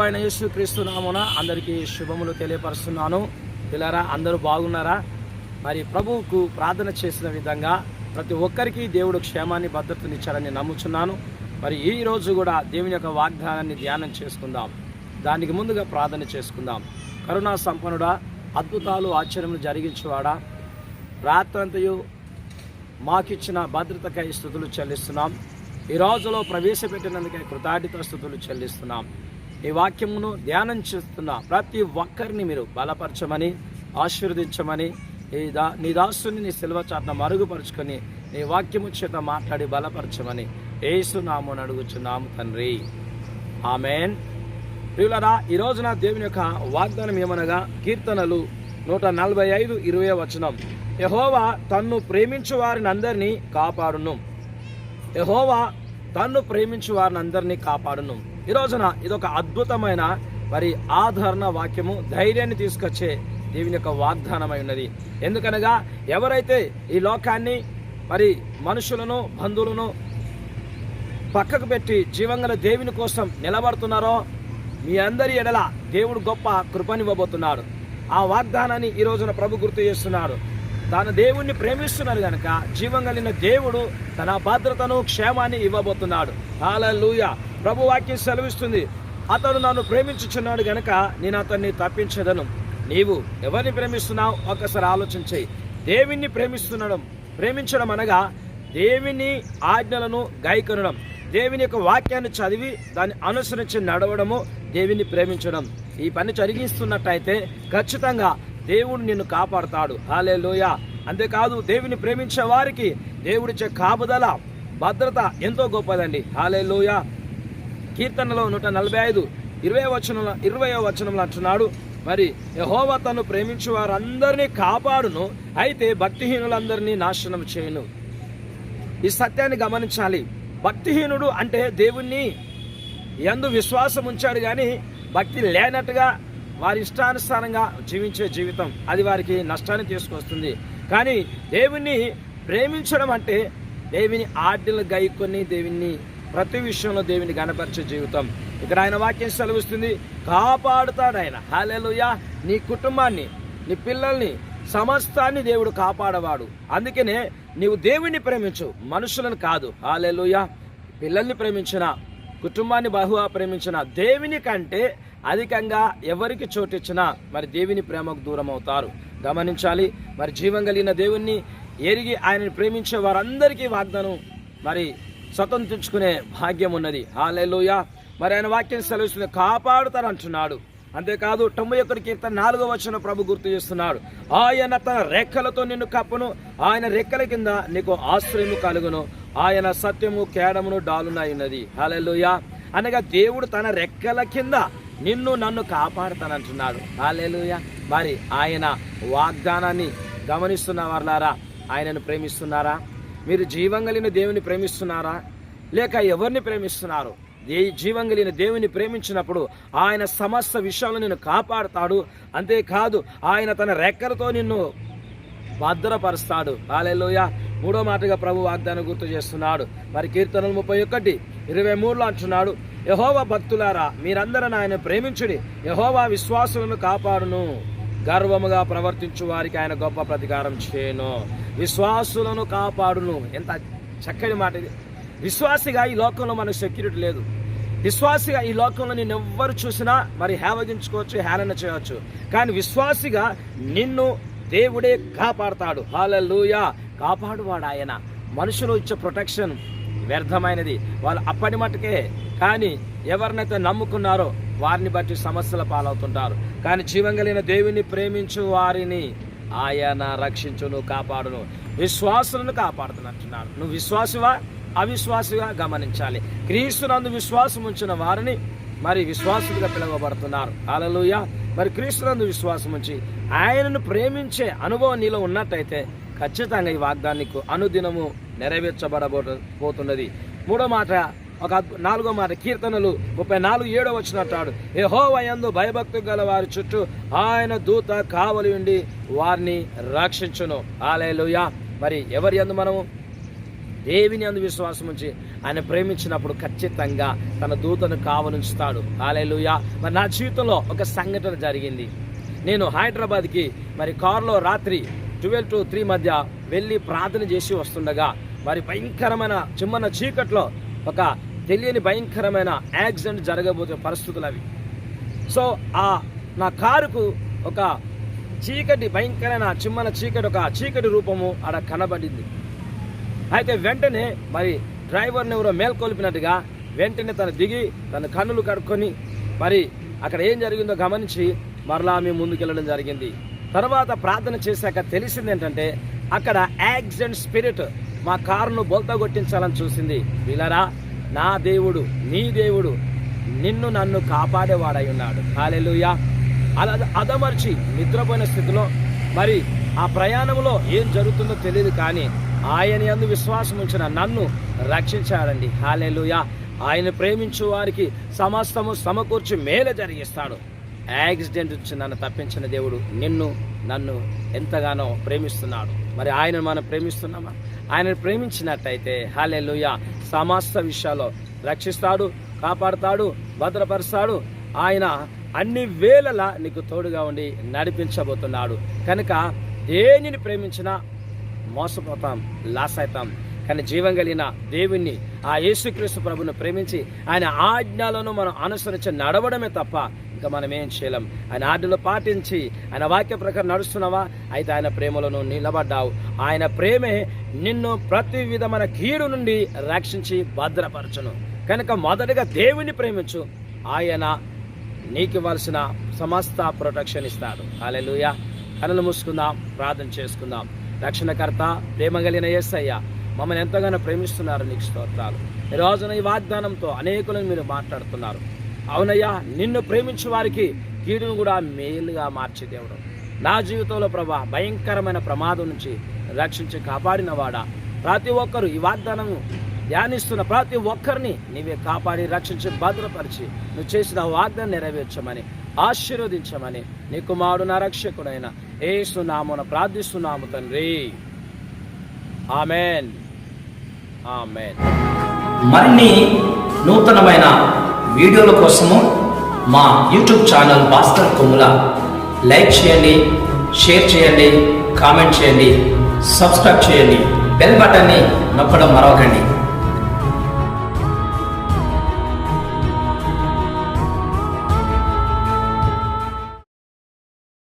ప్రభు అయిన యేసు క్రీస్తు నామున అందరికీ శుభములు తెలియపరుస్తున్నాను. పిల్లరా అందరూ బాగున్నారా? మరి ప్రభువుకు ప్రార్థన చేసిన విధంగా ప్రతి ఒక్కరికి దేవుడు క్షేమాన్ని భద్రతనిచ్చారని నమ్ముచున్నాను. మరి ఈ రోజు కూడా దేవుని యొక్క వాగ్దానాన్ని ధ్యానం చేసుకుందాం. దానికి ముందుగా ప్రార్థన చేసుకుందాం. కరుణా సంపన్నుడా అద్భుతాలు ఆశ్చర్యములు జరిగించేవాడా. రాత్రంతయు మాకిచ్చిన భద్రతకై స్థుతులు చెల్లిస్తున్నాం. ఈ రోజులో ప్రవేశపెట్టినందుకే కృతార్థిత స్థుతులు చెల్లిస్తున్నాం. ఈ వాక్యమును ధ్యానం చేస్తున్న ప్రతి ఒక్కరిని మీరు బలపరచమని ఆశీర్వదించమని ఈ దా నీ దాసుని నీ సిల్వ చాట్న మరుగుపరుచుకొని నీ వాక్యము చేత మాట్లాడి బలపరచమని ఏసునామని అడుగుచున్నాము తండ్రి. ఆమెన్. ప్రియులరా ఈ రోజున దేవుని యొక్క వాగ్దానం ఏమనగా కీర్తనలు నూట నలభై ఐదు ఇరవై వచనం. యహోవా తన్ను ప్రేమించు వారిని అందరినీ కాపాడును. యహోవా తన్ను ప్రేమించు వారిని అందరినీ కాపాడును. ఈ రోజున ఇదొక అద్భుతమైన మరి ఆదరణ వాక్యము ధైర్యాన్ని తీసుకొచ్చే దేవుని యొక్క వాగ్దానమై ఉన్నది. ఎందుకనగా ఎవరైతే ఈ లోకాన్ని మరి మనుషులను బంధువులను పక్కకు పెట్టి జీవంగల దేవుని కోసం నిలబడుతున్నారో మీ అందరి ఎడల దేవుడు గొప్ప కృపనివ్వబోతున్నాడు. ఆ వాగ్దానాన్ని ఈ రోజున ప్రభు గుర్తు చేస్తున్నాడు. తన దేవుణ్ణి ప్రేమిస్తున్నాడు కనుక జీవం కలిగిన దేవుడు తన భద్రతను క్షేమాన్ని ఇవ్వబోతున్నాడు. హాలూయ ప్రభు వాక్యం సెలవిస్తుంది. అతడు నన్ను ప్రేమించుచున్నాడు గనక నేను అతన్ని తప్పించదను. నీవు ఎవరిని ప్రేమిస్తున్నావు ఒక్కసారి ఆలోచించేయి దేవుణ్ణి ప్రేమిస్తున్నాడు ప్రేమించడం అనగా దేవుని ఆజ్ఞలను గాయకనడం. దేవుని యొక్క వాక్యాన్ని చదివి దాన్ని అనుసరించి నడవడము దేవుని ప్రేమించడం. ఈ పని జరిగిస్తున్నట్టయితే ఖచ్చితంగా దేవుడు నిన్ను కాపాడుతాడు. హాలే లోయ అంతేకాదు దేవుని ప్రేమించే వారికి దేవుడిచ్చే కాపుదల భద్రత ఎంతో గొప్పదండి. హాలే లోయ కీర్తనలో నూట నలభై ఐదు ఇరవై వచనంలో ఇరవై వచనంలో అంటున్నాడు. మరి యహోవ తను ప్రేమించు వారందరినీ కాపాడును అయితే భక్తిహీనులందరినీ నాశనం చేయను. ఈ సత్యాన్ని గమనించాలి. భక్తిహీనుడు అంటే దేవుణ్ణి ఎందు విశ్వాసం ఉంచాడు కానీ భక్తి లేనట్టుగా వారి ఇష్టానుసారంగా జీవించే జీవితం. అది వారికి నష్టాన్ని తీసుకొస్తుంది. కానీ దేవుణ్ణి ప్రేమించడం అంటే దేవుని ఆజ్ఞలు గైకొని దేవుణ్ణి ప్రతి విషయంలో దేవుని గణపరిచే జీవితం. ఇక్కడ ఆయన వాక్యం సెలవిస్తుంది కాపాడుతాడు ఆయన. హాలేలుయా నీ కుటుంబాన్ని నీ పిల్లల్ని సమస్తాన్ని దేవుడు కాపాడవాడు. అందుకనే నీవు దేవుణ్ణి ప్రేమించు మనుషులను కాదు. హాలేలుయా పిల్లల్ని ప్రేమించిన కుటుంబాన్ని బహుగా ప్రేమించిన దేవుని కంటే అధికంగా ఎవరికి చోటిచ్చినా మరి దేవుని ప్రేమకు దూరం అవుతారు గమనించాలి మరి జీవం కలిగిన దేవుణ్ణి ఎరిగి ఆయనని ప్రేమించే వారందరికీ వాగ్దానం మరి స్వతంత్రించుకునే భాగ్యం ఉన్నది హాలేలుయా. మరి ఆయన వాక్యం సెలవిస్తుంది కాపాడుతారు అంటున్నాడు అంతేకాదు తొంభై ఒకటి కీర్తన నాలుగో వచ్చిన ప్రభు గుర్తు చేస్తున్నాడు. ఆయన తన రెక్కలతో నిన్ను కప్పును ఆయన రెక్కల కింద నీకు ఆశ్రయము కలుగును. ఆయన సత్యము కేడమును డాలునైనది హాలెలుయా. అనగా దేవుడు తన రెక్కల కింద నిన్ను నన్ను కాపాడుతానంటున్నాడు. హాలెలుయా. మరి ఆయన వాగ్దానాన్ని గమనిస్తున్న వాళ్ళారా ఆయనను ప్రేమిస్తున్నారా? మీరు జీవం కలిగిన దేవుని ప్రేమిస్తున్నారా? లేక ఎవరిని ప్రేమిస్తున్నారు? ఏ జీవం కలిగిన దేవుని ప్రేమించినప్పుడు ఆయన సమస్త విషయాలు నిన్ను కాపాడుతాడు. అంతేకాదు ఆయన తన రెక్కలతో నిన్ను భద్రపరుస్తాడు. హాలెలుయ మూడో మాటగా ప్రభు వాగ్దానం గుర్తు చేస్తున్నాడు. మరి కీర్తనలు ముప్పై ఒకటి ఇరవై మూడులో అంటున్నాడు యహోవా భక్తులారా మీరందరూ ఆయన ప్రేమించుడి. యహోవా విశ్వాసులను కాపాడును. గర్వముగా ప్రవర్తించు వారికి ఆయన గొప్ప ప్రతికారం చేయను విశ్వాసులను కాపాడును. ఎంత చక్కని మాట ఇది. విశ్వాసిగా ఈ లోకంలో మనకు సెక్యూరిటీ లేదు. విశ్వాసిగా ఈ లోకంలో నేను ఎవ్వరు చూసినా మరి హేవగించుకోవచ్చు హేళన చేయవచ్చు. కానీ విశ్వాసిగా నిన్ను దేవుడే కాపాడతాడు. హాలూయా కాపాడువాడు ఆయన. మనుషులు ఇచ్చే ప్రొటెక్షన్ వ్యర్థమైనది. వాళ్ళు అప్పటి మటుకే కానీ ఎవరినైతే నమ్ముకున్నారో వారిని బట్టి సమస్యల పాలవుతుంటారు. కానీ జీవం కలిగిన దేవుని ప్రేమించు వారిని ఆయన రక్షించును కాపాడును. విశ్వాసులను కాపాడుతున్నట్టున్నాడు నువ్వు విశ్వాసువా? అవిశ్వాసిగా గమనించాలి. క్రీస్తునందు విశ్వాసం ఉంచిన వారిని మరి విశ్వాసులుగా పిలువబడుతున్నారు. అలలుయ మరి క్రీస్తునందు విశ్వాసం ఉంచి ఆయనను ప్రేమించే అనుభవం నీలో ఉన్నట్టయితే ఖచ్చితంగా ఈ వాగ్దానికి అనుదినము నెరవేర్చబడబో పోతున్నది మూడో మాట ఒక నాలుగో మాట కీర్తనలు ముప్పై నాలుగు ఏడో వచ్చినట్టాడు యహోవయందు భయభక్తి గల వారి చుట్టూ ఆయన దూత కావలి ఉండి వారిని రక్షించును. ఆలయలుయా మరి ఎవరి యందు మనము? దేవిని అందు విశ్వాసం ఉంచి ఆయన ప్రేమించినప్పుడు ఖచ్చితంగా తన దూతను కావలించుతాడు. ఆలయలుయా మరి నా జీవితంలో ఒక సంఘటన జరిగింది. నేను హైదరాబాద్కి మరి కారులో రాత్రి ట్వెల్వ్ టు త్రీ మధ్య వెళ్ళి ప్రార్థన చేసి వస్తుండగా మరి భయంకరమైన చిమ్మన్న చీకట్లో ఒక తెలియని భయంకరమైన యాక్సిడెంట్ జరగబోతున్న పరిస్థితులు అవి. సో ఆ నా కారుకు ఒక చీకటి భయంకరమైన చిమ్మన చీకటి ఒక చీకటి రూపము ఆడ కనబడింది. అయితే వెంటనే మరి డ్రైవర్ని ఎవరో మేల్కొల్పినట్టుగా వెంటనే తను దిగి తన కన్నులు కడుక్కొని మరి అక్కడ ఏం జరిగిందో గమనించి మరలా మేము ముందుకెళ్ళడం జరిగింది. తర్వాత ప్రార్థన చేశాక తెలిసింది ఏంటంటే అక్కడ యాక్సిడెంట్ స్పిరిట్ మా కారును బొల్త కొట్టించాలని చూసింది. వీలరా నా దేవుడు నీ దేవుడు నిన్ను నన్ను కాపాడేవాడై ఉన్నాడు. హాలెలుయా. అలా అదమర్చి నిద్రపోయిన స్థితిలో మరి ఆ ప్రయాణంలో ఏం జరుగుతుందో తెలియదు కానీ ఆయన అందు విశ్వాసం ఉంచిన నన్ను రక్షించాడండి. హాలెలుయా. ఆయన ప్రేమించు వారికి సమస్తము సమకూర్చి మేలు జరిగిస్తాడు. యాక్సిడెంట్ నుంచి నన్ను తప్పించిన దేవుడు నిన్ను నన్ను ఎంతగానో ప్రేమిస్తున్నాడు. మరి ఆయన మనం ప్రేమిస్తున్నామా? ఆయనను ప్రేమించినట్టయితే హాలెలుయ సమస్త విషయాల్లో రక్షిస్తాడు కాపాడుతాడు భద్రపరుస్తాడు. ఆయన అన్ని వేళలా నీకు తోడుగా ఉండి నడిపించబోతున్నాడు. కనుక దేనిని ప్రేమించినా మోసపోతాం లాస్ అవుతాం కానీ జీవం కలిగిన దేవుణ్ణి ఆ యేసుక్రీస్తు ప్రభుని ప్రేమించి ఆయన ఆజ్ఞలను మనం అనుసరించి నడవడమే తప్ప ఇంకా మనం ఏం చేయలేం. ఆయన ఆజ్ఞలు పాటించి ఆయన వాక్య ప్రకారం నడుస్తున్నావా? అయితే ఆయన ప్రేమలను నిలబడ్డావు. ఆయన ప్రేమే నిన్ను ప్రతి విధమైన కీడు నుండి రక్షించి భద్రపరచును. కనుక మొదటగా దేవుని ప్రేమించు. ఆయన నీకు ఇవ్వాల్సిన సమస్త ప్రొటెక్షన్ ఇస్తాడు. అలెలుయ కనులు మూసుకుందాం ప్రార్థన చేసుకుందాం. రక్షణకర్త ప్రేమ కలిగిన యేసయ్య మమ్మల్ని ఎంతగానో ప్రేమిస్తున్నారు నీకు స్తోత్రాలు. ఈ రోజున ఈ వాగ్దానంతో అనేకులను మీరు మాట్లాడుతున్నారు. అవునయ్యా నిన్ను ప్రేమించే వారికి కీడును కూడా మేలుగా మార్చే దేవుడు. నా జీవితంలో ప్రభా భయంకరమైన ప్రమాదం నుంచి రక్షించి కాపాడిన వాడా ప్రతి ఒక్కరు ఈ వాగ్దానము ధ్యానిస్తున్న ప్రతి ఒక్కరిని నీవే కాపాడి రక్షించి భద్రపరిచి నువ్వు చేసిన వాగ్దానం నెరవేర్చమని ఆశీర్వదించమని నీ కుమారుడు నా రక్షకుడైన ఏసునామున ప్రార్థిస్తున్నాము తండ్రి. ఆమెన్. ఆమెన్. మరిన్ని నూతనమైన వీడియోల కోసము మా యూట్యూబ్ ఛానల్ భాస్కర్ కొమ్ముల. లైక్ చేయండి షేర్ చేయండి కామెంట్ చేయండి సబ్స్క్రైబ్ చేయండి. బెల్ బటన్ని నొక్కడం మరవకండి.